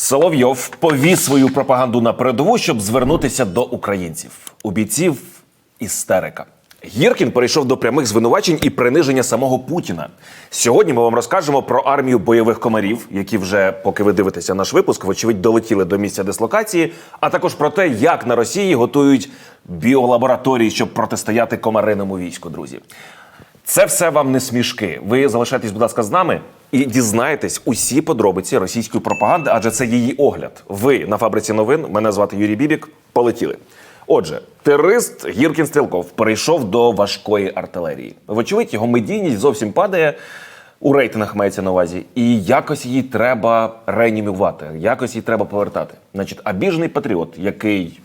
Соловйов повіз свою пропаганду на передову, щоб звернутися до українців. У бійців істерика. Гіркін перейшов до прямих звинувачень і приниження самого Путіна. Сьогодні ми вам розкажемо про армію бойових комарів, які вже, поки ви дивитеся наш випуск, вочевидь долетіли до місця дислокації, а також про те, як на Росії готують біолабораторії, щоб протистояти комариному війську, друзі. Це все вам не смішки. Ви залишайтесь, будь ласка, з нами і дізнаєтесь усі подробиці російської пропаганди, адже це її огляд. Ви на фабриці новин. Мене звати Юрій Бібік. Полетіли. Отже, терорист Гіркін Стрілков перейшов до важкої артилерії. Вочевидь, його медійність зовсім падає. У рейтингах мається на увазі, і якось її треба реанімувати, якось її треба повертати. Значить, обіжений патріот, який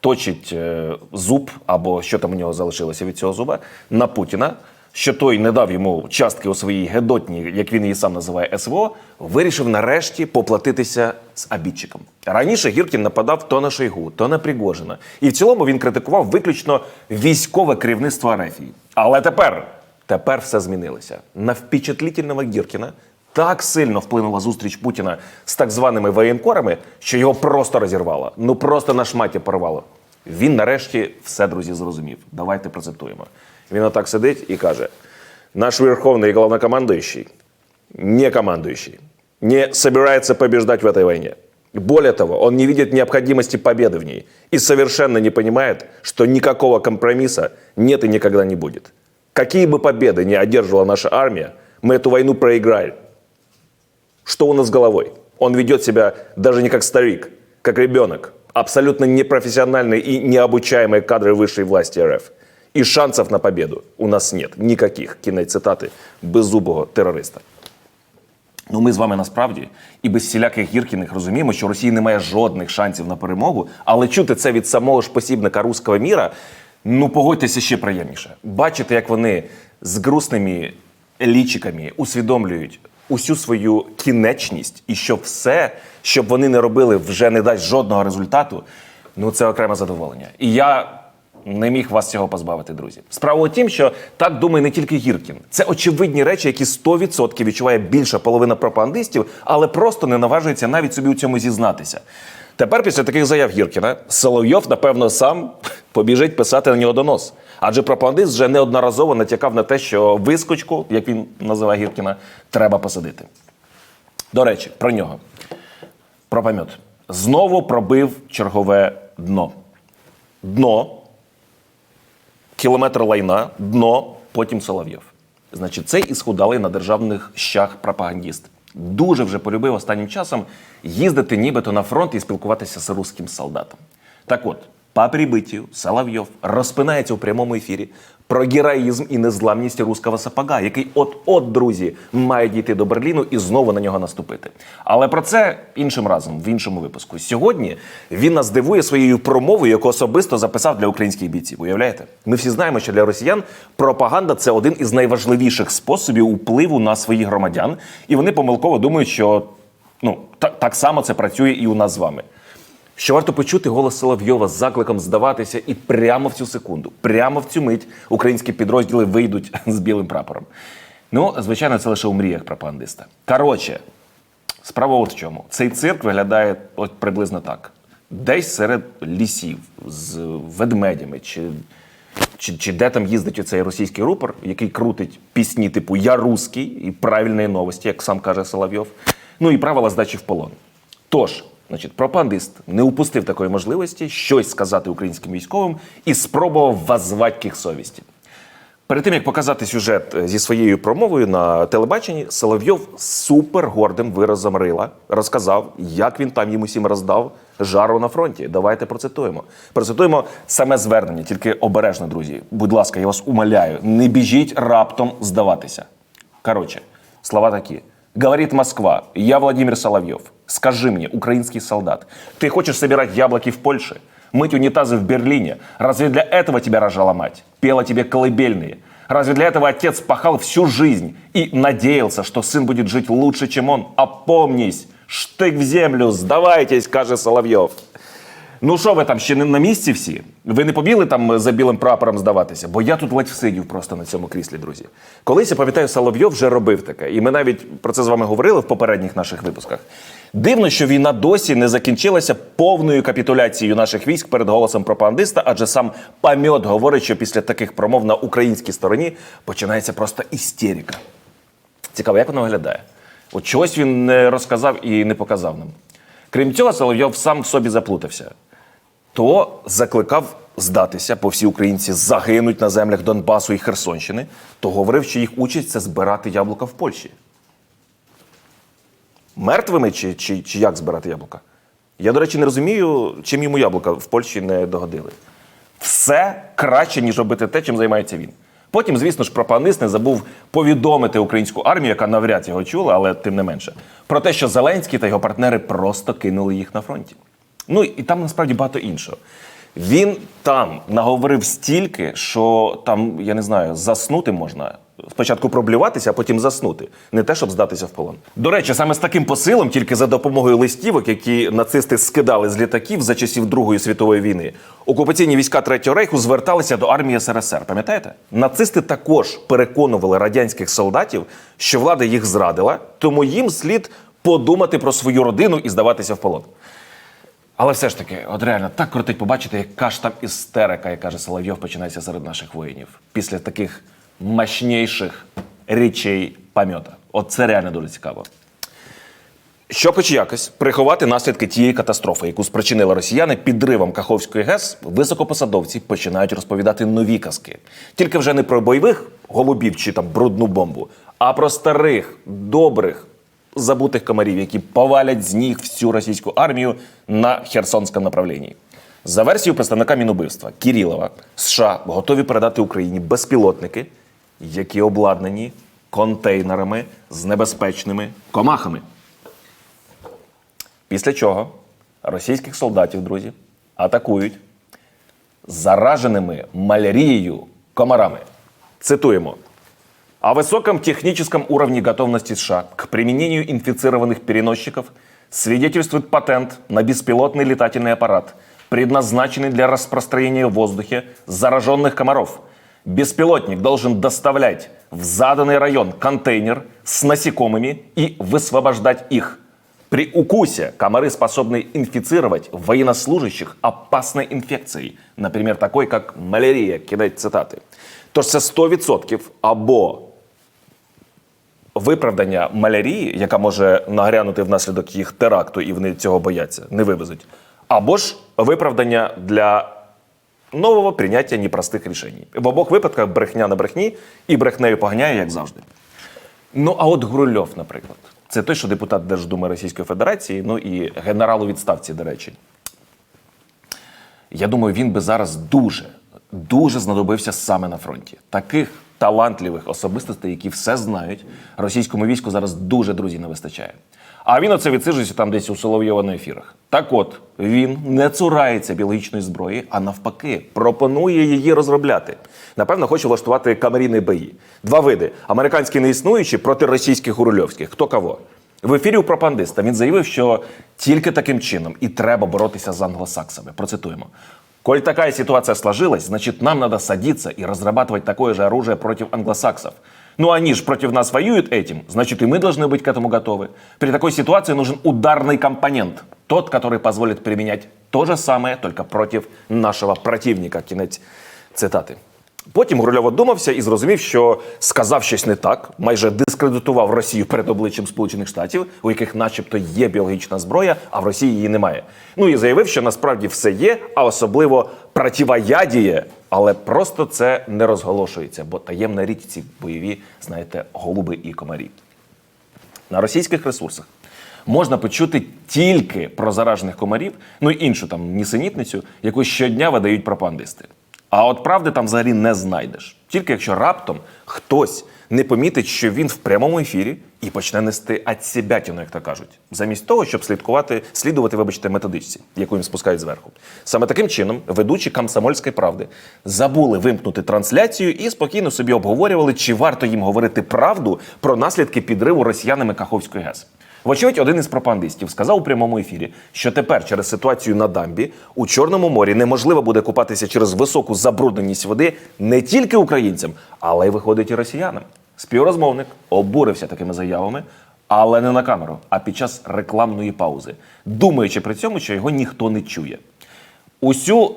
точить е, зуб або що там у нього залишилося від цього зуба на Путіна, що той не дав йому частки у своїй гедотній, як він її сам називає, СВО, вирішив нарешті поплатитися з обідчиком. Раніше Гіркін нападав то на Шойгу, то на Пригожина. І в цілому він критикував виключно військове керівництво Арефії. Але тепер, тепер все змінилося. На впечатлительного Гіркіна так сильно вплинула зустріч Путіна з так званими воєнкорами, що його просто розірвало. Ну просто на шматі порвало. Він нарешті все, друзі, зрозумів. Давайте процитуємо. Він отак сидить і каже: наш верховний головнокомандующий, не командующий, не собирается побеждать в этой войне. Более того, он не видит необходимости победы в ней и совершенно не понимает, что никакого компромисса нет и никогда не будет. Какие бы победы ни одерживала наша армия, мы эту войну проиграли. Что у нас с головой? Он ведет себя даже не как старик, как ребенок. Абсолютно непрофессиональные и необучаемые кадры высшей власти РФ. И шансов на победу у нас нет. Никаких. Кінець цитати беззубого терориста. Ну, ми з вами насправді і без всіляких гіркіних розуміємо, що Росії немає жодних шансів на перемогу, але чути це від самого ж посібника руського міра, ну погодьтеся ще приємніше. Бачите, як вони з грустними лічиками усвідомлюють усю свою кінечність, і що все, щоб вони не робили, вже не дасть жодного результату. Ну це окреме задоволення. І я не міг вас цього позбавити, друзі. Справа у тім, що так думає не тільки Гіркін. Це очевидні речі, які 100% відчуває більша половина пропагандистів, але просто не наважується навіть собі у цьому зізнатися. Тепер, після таких заяв Гіркіна, Соловйов, напевно, сам побіжить писати на нього донос. Адже пропагандист вже неодноразово натякав на те, що вискочку, як він називає Гіркіна, треба посадити. До речі, про нього. Про пам'ят. Знову пробив чергове дно. Дно кілометр лайна, дно, потім Соловйов. Значить, цей ісхудалий на державних щах пропагандіст. Дуже вже полюбив останнім часом їздити нібито на фронт і спілкуватися з русським солдатом. Так от, по прибиттю Соловйов розпинається у прямому ефірі про героїзм і незламність руського сапога, який от-от, друзі, має дійти до Берліну і знову на нього наступити. Але про це іншим разом, в іншому випуску. Сьогодні він нас дивує своєю промовою, яку особисто записав для українських бійців. Уявляєте? Ми всі знаємо, що для росіян пропаганда це один із найважливіших способів впливу на своїх громадян, і вони помилково думають, що ну так, так само це працює і у нас з вами. Що варто почути голос Соловйова з закликом здаватися, і прямо в цю секунду, прямо в цю мить українські підрозділи вийдуть з білим прапором. Ну, звичайно, це лише у мріях пропагандиста. Коротше, справа от в чому. Цей цирк виглядає от приблизно так: десь серед лісів з ведмедями, чи, чи, чи де там їздить оцей російський рупор, який крутить пісні типу Я русський і правильної новості, як сам каже Соловйов. Ну і правила здачі в полон. Тож, значить, пропагандист не упустив такої можливості щось сказати українським військовим і спробував воззвати їх совісті. Перед тим як показати сюжет е, зі своєю промовою на телебаченні, Соловйов з супер гордим виразом рила розказав, як він там їм усім роздав жару на фронті. Давайте процитуємо. Процитуємо саме звернення, тільки обережно, друзі. Будь ласка, я вас умоляю, не біжіть раптом здаватися. Коротше, слова такі. Говорит Москва, я Владимир Соловьев. Скажи мне, украинский солдат, ты хочешь собирать яблоки в Польше? Мыть унитазы в Берлине? Разве для этого тебя рожала мать? Пела тебе колыбельные? Разве для этого отец пахал всю жизнь и надеялся, что сын будет жить лучше, чем он? Опомнись! Штык в землю, сдавайтесь, каже Соловйов. Ну що ви там ще не на місці всі? Ви не побігли там за білим прапором здаватися? Бо я тут ледь всидів просто на цьому кріслі, друзі. Колись я пам'ятаю, Соловйов вже робив таке, і ми навіть про це з вами говорили в попередніх наших випусках. Дивно, що війна досі не закінчилася повною капітуляцією наших військ перед голосом пропагандиста, адже сам пам'ят говорить, що після таких промов на українській стороні починається просто істерика. Цікаво, як воно виглядає? От чогось він не розказав і не показав нам. Крім цього, Соловйов сам в собі заплутався. То закликав здатися, бо всі українці загинуть на землях Донбасу і Херсонщини, то говорив, що їх участь це збирати яблука в Польщі. Мертвими чи, чи, чи як збирати яблука? Я, до речі, не розумію, чим йому яблука в Польщі не догодили. Все краще, ніж робити те, чим займається він. Потім, звісно ж, пропагандист не забув повідомити українську армію, яка навряд його чула, але тим не менше, про те, що Зеленський та його партнери просто кинули їх на фронті. Ну і там насправді багато іншого. Він там наговорив стільки, що там, я не знаю, заснути можна. Спочатку проблюватися, а потім заснути. Не те, щоб здатися в полон. До речі, саме з таким посилом, тільки за допомогою листівок, які нацисти скидали з літаків за часів Другої світової війни, окупаційні війська Третього рейху зверталися до армії СРСР. Пам'ятаєте? Нацисти також переконували радянських солдатів, що влада їх зрадила, тому їм слід подумати про свою родину і здаватися в полон. Але все ж таки, от реально так крутить побачити, яка ж там істерика, як каже Соловйов, починається серед наших воїнів після таких мощніших речей пам'ята. От це реально дуже цікаво. Щоб хоч якось приховати наслідки тієї катастрофи, яку спричинили росіяни підривом Каховської ГЕС, високопосадовці починають розповідати нові казки. Тільки вже не про бойових голубів чи там брудну бомбу, а про старих, добрих, забутих комарів, які повалять з ніг всю російську армію на Херсонському направлінні. За версією представника Мінубивства Кірілова, США готові передати Україні безпілотники, які обладнані контейнерами з небезпечними комахами. Після чого російських солдатів, друзі, атакують зараженими малярією комарами. Цитуємо. О высоком техническом уровне готовности США к применению инфицированных переносчиков свидетельствует патент на беспилотный летательный аппарат, предназначенный для распространения в воздухе зараженных комаров. Беспилотник должен доставлять в заданный район контейнер с насекомыми и высвобождать их. При укусе комары способны инфицировать военнослужащих опасной инфекцией, например, такой, как малярия, кидать цитати. Тож це 100% або виправдання малярії, яка може нагрянути внаслідок їх теракту, і вони цього бояться, не вивезуть, або ж виправдання для нового прийняття непростих рішень. В обох випадках брехня на брехні і брехнею поганяє, як завжди. Ну, а от Грульов, наприклад, це той, що депутат Держдуми Російської Федерації, ну і генерал у відставці, до речі. Я думаю, він би зараз дуже, дуже знадобився саме на фронті. Таких талантливих особистостей, які все знають, російському війську зараз дуже друзі не вистачає. А він оце відсиджується там десь у Соловйова на ефірах. Так от, він не цурається біологічної зброї, а навпаки, пропонує її розробляти. Напевно, хоче влаштувати камерійні бої. Два види: американські неіснуючі проти російських гурульовських. Хто кого? В ефірі у пропагандиста він заявив, що тільки таким чином і треба боротися з англосаксами. Процитуємо. Коль такая ситуация сложилась, значит, нам надо садиться и разрабатывать такое же оружие против англосаксов. Ну они же против нас воюют этим, значит, и мы должны быть к этому готовы. При такой ситуации нужен ударный компонент, тот, который позволит применять то же самое, только против нашего противника. Кінець цитати. Потім Гурульов одумався і зрозумів, що сказав щось не так, майже дискредитував Росію перед обличчям Сполучених Штатів, у яких, начебто, є біологічна зброя, а в Росії її немає. Ну і заявив, що насправді все є, а особливо противоядіє, але просто це не розголошується, бо таємна річ ці бойові, знаєте, голуби і комарі. На російських ресурсах можна почути тільки про заражених комарів, ну і іншу там нісенітницю, яку щодня видають пропагандисти. А от правди там взагалі не знайдеш. Тільки якщо раптом хтось не помітить, що він в прямому ефірі і почне нести адцебятіну, як то кажуть, замість того, щоб слідкувати, слідувати, вибачте, методичці, яку їм спускають зверху. Саме таким чином ведучі комсомольської правди забули вимкнути трансляцію і спокійно собі обговорювали, чи варто їм говорити правду про наслідки підриву росіянами Каховської ГЕС. Вочевидь, один із пропагандистів сказав у прямому ефірі, що тепер через ситуацію на дамбі у Чорному морі неможливо буде купатися через високу забрудненість води не тільки українцям, але й виходить і росіянам. Співрозмовник обурився такими заявами, але не на камеру, а під час рекламної паузи, думаючи при цьому, що його ніхто не чує. Усю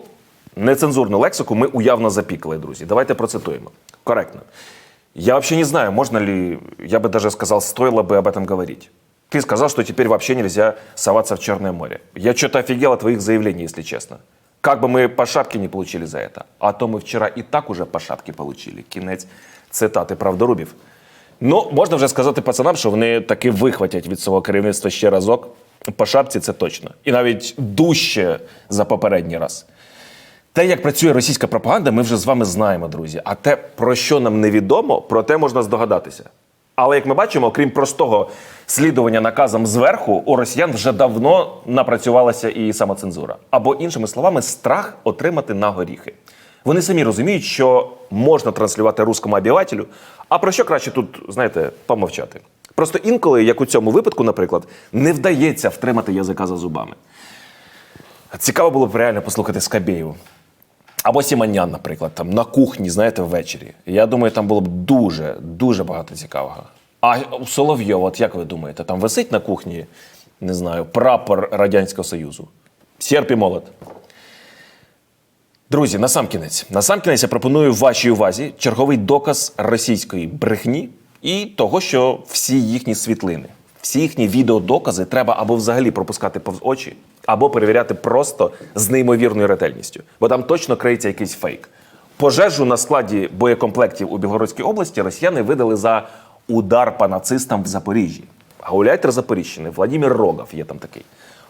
нецензурну лексику ми уявно запікали, друзі. Давайте процитуємо. Корректно. Я вообще не знаю, можно ли, я бы даже сказал, стоило бы об этом говорить. Ты сказал, что теперь вообще нельзя соваться в Черное море. Я что-то офигел от твоих заявлений, если честно. Как бы мы по шапке не получили за это. А то мы вчера и так уже по шапке получили. Кінець цитати правдорубів. Ну, можна вже сказати пацанам, що вони таки вихватять від свого керівництва ще разок. По шапці це точно. І навіть дужче за попередній раз. Те, як працює російська пропаганда, ми вже з вами знаємо, друзі. А те, про що нам невідомо, про те можна здогадатися. Але як ми бачимо, окрім простого слідування наказам зверху, у росіян вже давно напрацювалася і самоцензура. Або, іншими словами, страх отримати на горіхи. Вони самі розуміють, що можна транслювати русскому обівателю, а про що краще тут, знаєте, помовчати. Просто інколи, як у цьому випадку, наприклад, не вдається втримати язика за зубами. Цікаво було б реально послухати Скабєєву. Або Сіманян, наприклад, там на кухні, знаєте, ввечері. Я думаю, там було б дуже, дуже багато цікавого. А у Соловйова, от як ви думаєте, там висить на кухні, не знаю, прапор Радянського Союзу? Серп і молот. Друзі, на сам кінець. На сам кінець я пропоную вашій увазі черговий доказ російської брехні і того, що всі їхні світлини, всі їхні відеодокази треба або взагалі пропускати повз очі, або перевіряти просто з неймовірною ретельністю, бо там точно криється якийсь фейк. Пожежу на складі боєкомплектів у Білгородській області росіяни видали за удар по нацистам в Запоріжжі. Гауляйтер Запоріжжини Владимир Рогов є там такий.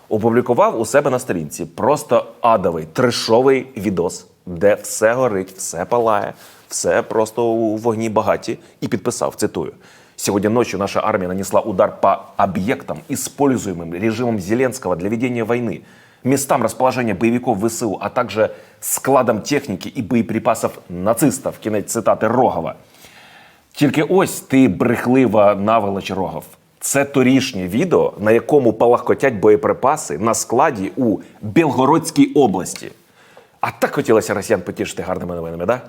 Опублікував у себе на сторінці просто адовий трешовий відос, де все горить, все палає, все просто у вогні багаті, і підписав, цитую. Сегодня ночью наша армия нанесла удар по объектам, используемым режимом Зеленского для ведения войны, местам расположения боевиков ВСУ, а также складам техники и боеприпасов нацистов. Кінець цитати Рогова. Тільки ось ти брехлива наволоч Рогов. Це торішнє відео, на якому палахкотять боєприпаси на складі у Білгородській області. А так хотілося росіян потішити гарними новинами, да?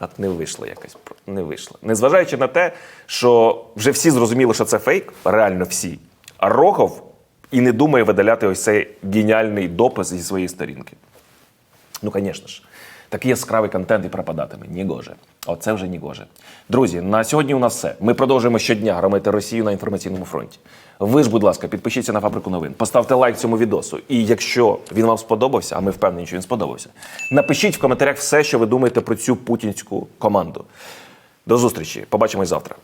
От не вийшло якось. Не вийшло. Незважаючи на те, що вже всі зрозуміли, що це фейк, реально всі. А Рогов і не думає видаляти ось цей геніальний допис зі своєї сторінки. Ну, звісно ж, такий яскравий контент і пропадатиме. Нігоже. Оце вже нігоже. Друзі, на сьогодні у нас все. Ми продовжуємо щодня громити Росію на інформаційному фронті. Ви ж, будь ласка, підпишіться на фабрику новин, поставте лайк цьому відосу. І якщо він вам сподобався, а ми впевнені, що він сподобався, напишіть в коментарях все, що ви думаєте про цю путінську команду. До зустрічі. Побачимось завтра.